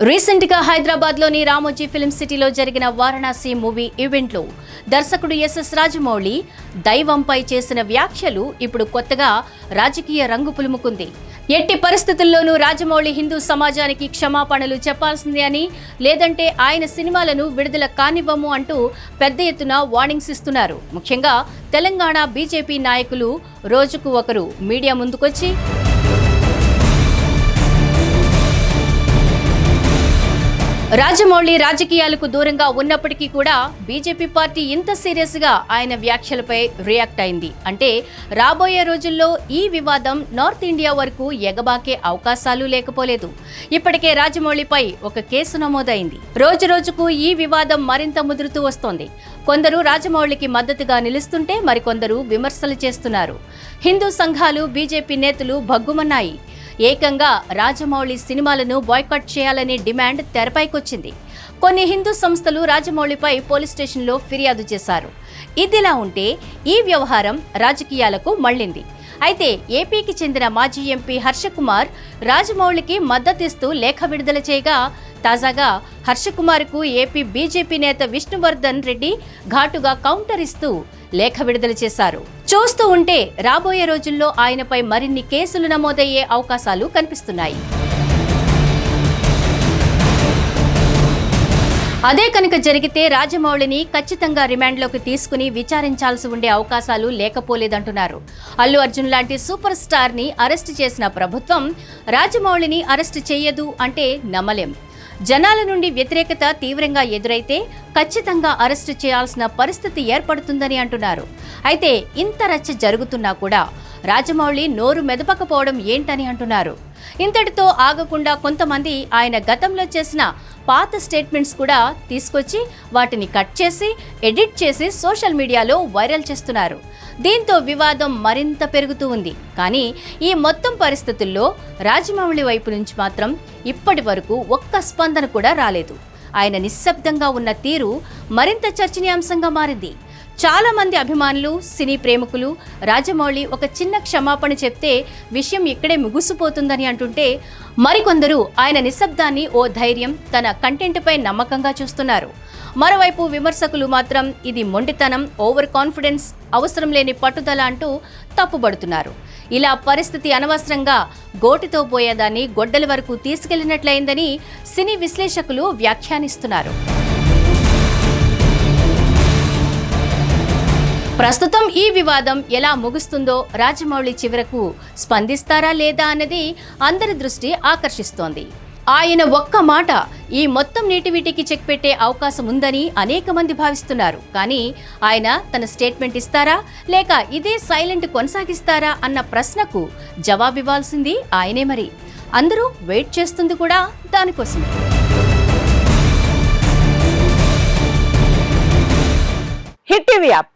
రీసెంట్గా హైదరాబాద్లోని రామోజీ ఫిల్మ్ సిటీలో జరిగిన వారణాసి మూవీ ఈవెంట్లో దర్శకుడు ఎస్ఎస్ రాజమౌళి దైవంపై చేసిన వ్యాఖ్యలు ఇప్పుడు కొత్తగా రాజకీయ రంగు పులుముకుంది. ఎట్టి పరిస్థితుల్లోనూ రాజమౌళి హిందూ సమాజానికి క్షమాపణలు చెప్పాల్సిందే అని లేదంటే ఆయన సినిమాలను విడుదల కానివ్వము అంటూ పెద్ద ఎత్తున వార్నింగ్స్ ఇస్తున్నారు. ముఖ్యంగా తెలంగాణ బీజేపీ నాయకులు రోజుకు ఒకరు. మీడియా ముందుకొచ్చి రాజమౌళి రాజకీయాలకు దూరంగా ఉన్నప్పటికీ కూడా బీజేపీ పార్టీ ఇంత సీరియస్గా ఆయన వ్యాఖ్యలపై రియాక్ట్ అయింది. అంటే రాబోయే రోజుల్లో ఈ వివాదం నార్త్ ఇండియా వరకు ఎగబాకే అవకాశాలు లేకపోలేదు. ఇప్పటికే రాజమౌళిపై ఒక కేసు నమోదైంది. రోజు రోజుకు ఈ వివాదం మరింత ముదురుతూ వస్తోంది. కొందరు రాజమౌళికి మద్దతుగా నిలుస్తుంటే మరికొందరు విమర్శలు చేస్తున్నారు. హిందూ సంఘాలు బీజేపీ నేతలు భగ్గుమన్నాయి. ఏకంగా రాజమౌళి సినిమాలను బాయ్కాట్ చేయాలనే డిమాండ్ తెరపైకొచ్చింది. కొన్ని హిందూ సంస్థలు రాజమౌళిపై పోలీస్ స్టేషన్లో ఫిర్యాదు చేశారు. ఇదిలా ఉంటే ఈ వ్యవహారం రాజకీయాలకు మళ్ళింది. అయితే ఏపీకి చెందిన మాజీ ఎంపీ హర్షకుమార్ రాజమౌళికి మద్దతిస్తూ లేఖ విడుదల చేయగా తాజాగా హర్షకుమార్కు ఏపీ బీజేపీ నేత విష్ణువర్ధన్ రెడ్డి ఘాటుగా కౌంటర్ ఇస్తూ లేఖ విడుదల చేశారు. చూస్తూ ఉంటే రాబోయే రోజుల్లో ఆయనపై మరిన్ని కేసులు నమోదయ్యే అవకాశాలు కనిపిస్తున్నాయి. అదే కనుక జరిగితే రాజమౌళిని ఖచ్చితంగా రిమాండ్లోకి తీసుకుని విచారించాల్సి ఉండే అవకాశాలు లేకపోలేదంటున్నారు. అల్లు అర్జున్ లాంటి సూపర్ స్టార్ని అరెస్ట్ చేసిన ప్రభుత్వం రాజమౌళిని అరెస్ట్ చేయదు అంటే నమ్మలేం. జనాల నుండి వ్యతిరేకత తీవ్రంగా ఎదురైతే ఖచ్చితంగా అరెస్టు చేయాల్సిన పరిస్థితి ఏర్పడుతుందని అంటున్నారు. అయితే ఇంత రచ్చ జరుగుతున్నా కూడా రాజమౌళి నోరు మెదపకపోవడం ఏంటని అంటున్నారు. ఇంతటితో ఆగకుండా కొంతమంది ఆయన గతంలో చేసిన పాత స్టేట్మెంట్స్ కూడా తీసుకొచ్చి వాటిని కట్ చేసి ఎడిట్ చేసి సోషల్ మీడియాలో వైరల్ చేస్తున్నారు. దీంతో వివాదం మరింత పెరుగుతూ ఉంది. కానీ ఈ మొత్తం పరిస్థితుల్లో రాజమౌళి వైపు నుంచి మాత్రం ఇప్పటి వరకు ఒక్క స్పందన కూడా రాలేదు. ఆయన నిశ్శబ్దంగా ఉన్న తీరు మరింత చర్చనీయాంశంగా మారింది. చాలా మంది అభిమానులు సినీ ప్రేమికులు రాజమౌళి ఒక చిన్న క్షమాపణ చెప్తే విషయం ఇక్కడే ముగిసిపోతుందని అంటుంటే మరికొందరు ఆయన నిశ్శబ్దాన్ని ఓ ధైర్యం తన కంటెంట్పై నమ్మకంగా చూస్తున్నారు. మరోవైపు విమర్శకులు మాత్రం ఇది మొండితనం ఓవర్ కాన్ఫిడెన్స్ అవసరం లేని పట్టుదల అంటూ తప్పుబడుతున్నారు. ఇలా పరిస్థితి అనవసరంగా గోటితో పోయేదాన్ని గొడ్డల వరకు తీసుకెళ్ళినట్లయిందని సినీ విశ్లేషకులు వ్యాఖ్యానిస్తున్నారు. ప్రస్తుతం ఈ వివాదం ఎలా ముగుస్తుందో రాజమౌళి చివరకు స్పందిస్తారా లేదా అన్నది అందరి దృష్టి ఆకర్షిస్తోంది. ఆయన ఒక్క మాట ఈ మొత్తం నేటివిటీకి చెక్ పెట్టే అవకాశం ఉందని అనేక మంది భావిస్తున్నారు. కానీ ఆయన తన స్టేట్మెంట్ ఇస్తారా లేక ఇదే సైలెంట్ కొనసాగిస్తారా అన్న ప్రశ్నకు జవాబివ్వాల్సింది ఆయనే మరి. అందరూ వెయిట్ చేస్తుంది కూడా దానికోసమే. Hit TV app.